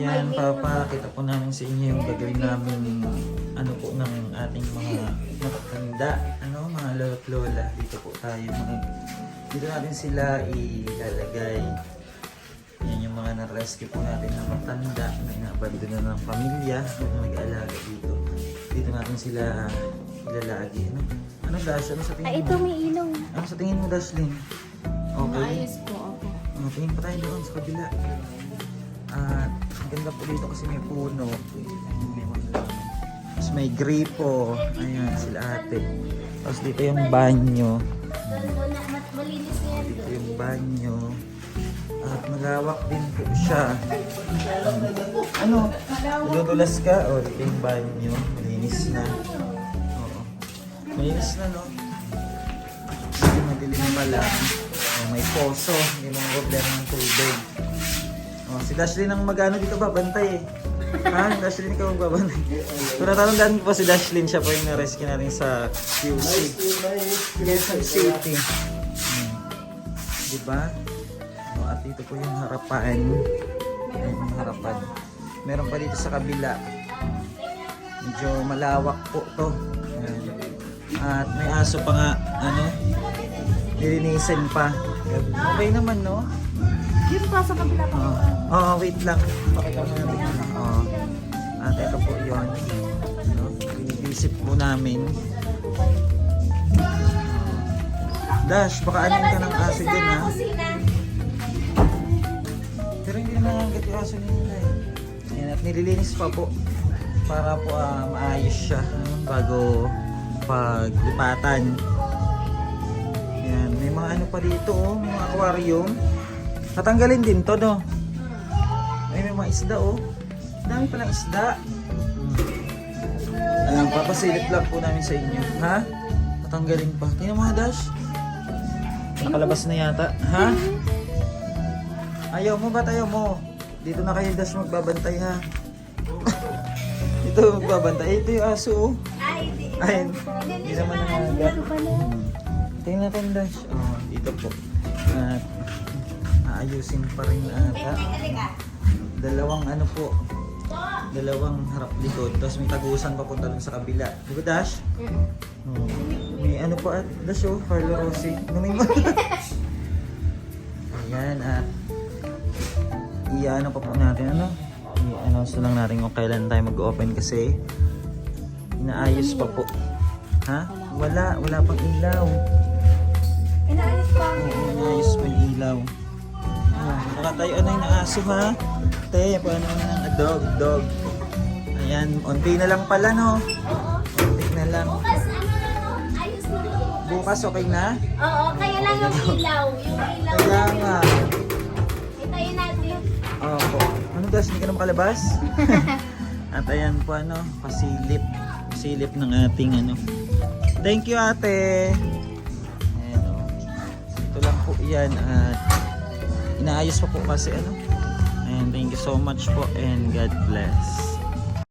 Yan, papakita po namin sa inyo yung gagawin namin ano po ng ating mga matatanda, ano, mga lolo't lola. Dito po tayo mga, dito natin sila ilalagay. Yan yung mga na-rescue po natin na matanda na inabandona ng pamilya na nag-aalaga dito. Dito natin sila ilalagi. Ano, ano Dash? Ano sa tingin Ay, mo? ito may ilaw. Ano sa tingin mo, Dashlyn? Okay. Maayos po ako. Oh, tingin pa tayo doon sa kabila. At ganda po dito kasi may puno. Tapos may gripo. Ayan, sila ate. Tapos dito yung banyo. Dito yung banyo. At malawak din po siya. Ano? Nadudulas ka? O, dito yung banyo. Malinis na. Oo. Malinis na, no? Hindi madilim pala. O, may poso. Hindi mo problema ng tubig. O, si Dashlyn ang magano dito ba? Bantay eh. Ha? Dashlyn ikaw ang babantay. Kung natatandaan po si Dashlyn, siya po yung na-rescue natin sa QC. Quezon City. Hmm. Diba? O, at dito po yung harapan. Ayan yung harapan. Meron pa dito sa kabila. Medyo malawak po to. Ayan. At may aso pa nga, ano, nilinisin pa. Okay naman, no? Yun pa sa kabila pa. Oo, oh, wait lang. Pakita mo natin. Oo. At ito po yun. Ano, Binibisit po namin. Dash, baka anin ka ng aso dyan ha. Pero hindi naman hanggat yung aso nila eh. Ayan, at nililinis pa po. Para po ah, maayos siya bago paglipatan. Ayan, may mga ano pa dito oh, may mga aquarium. Tatanggalin din to, no? Ay, may mga isda, oh. Dami palang isda. Ayan, papasilip lang po namin sa inyo. Ha? Tatanggalin pa. Tingnan mo, Dash. Nakalabas na yata. Ha? Ayaw mo, ba't ayaw mo? Dito na kayo, Dash, magbabantay, ha? Dito magbabantay. Ito yung aso, oh. Ay, di. Ay, hindi naman nangagat. Ano ba na? Tingnan natin, Dash. Oh, dito po. At aayusin pa rin ata. Dalawang ano po. Dalawang harap likod. Tapos may tagusan pa punta dun sa kabila. Di ba, Dash? Oh. May ano pa at Dash, oh. Carlo Rossi. Inumin mo. Ayan, at i-ano pa po natin, ano? I-announce lang natin kung kailan tayo mag-open kasi inaayos pa po. Ha? Wala, wala pang ilaw. Inaayos pa. Oo, inaayos pa yung ilaw. Nakatayo na yung aso ha. Te, paano na ng dog, dog. Ayan, unti na lang pala no. Unti na lang. Bukas, ano na no? Ayos na no? Bukas okay na? Oo, kaya lang yung ilaw. Yung ilaw. Kaya nga. Itayin natin. Opo. Ano das, hindi ka na makalabas? At ayan po ano, pasilip. Pasilip ng ating ano. Thank you ate. Ayan o. Ito lang po yan at inaayos pa po kasi ano. And thank you so much po and God bless.